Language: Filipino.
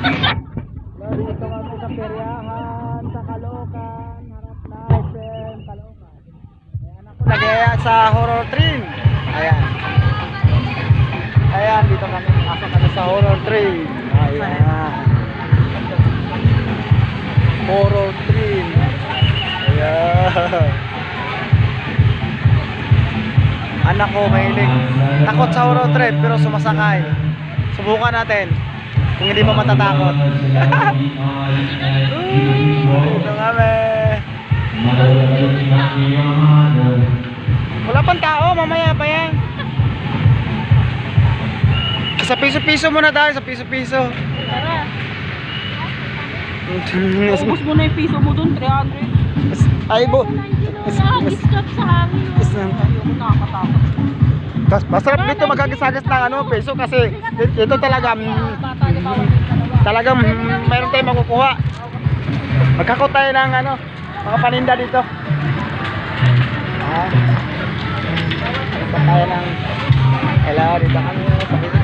Dito kami sa peryahan, sa Caloocan, harap na SM, Caloocan. Ayan ako nagaya sa horror train. Ayan. Ayan, dito kami. Pasok kami sa horror train. Ayan. Horror train. Ayan. Anak ko mahilig. Takot sa horror train pero sumasakay. Subukan natin kung hindi pa matatakot. Dito kami. Wala pang tao, mamaya pa yan. Sa piso-piso muna tayo, sa piso-piso. Tara. Ubus mo na yung piso mo dun, 300. Ay, bo. Nakakistop sa hangin. Ayoko nakakatakot. Mas, masarap dito magkagisagas ng ano, peso kasi ito talaga, mm, Talagang mayroon tayong makukuha. Magkakot tayo ng ano, mga paninda dito. Ah. Tayo ng, hello, dito kami sa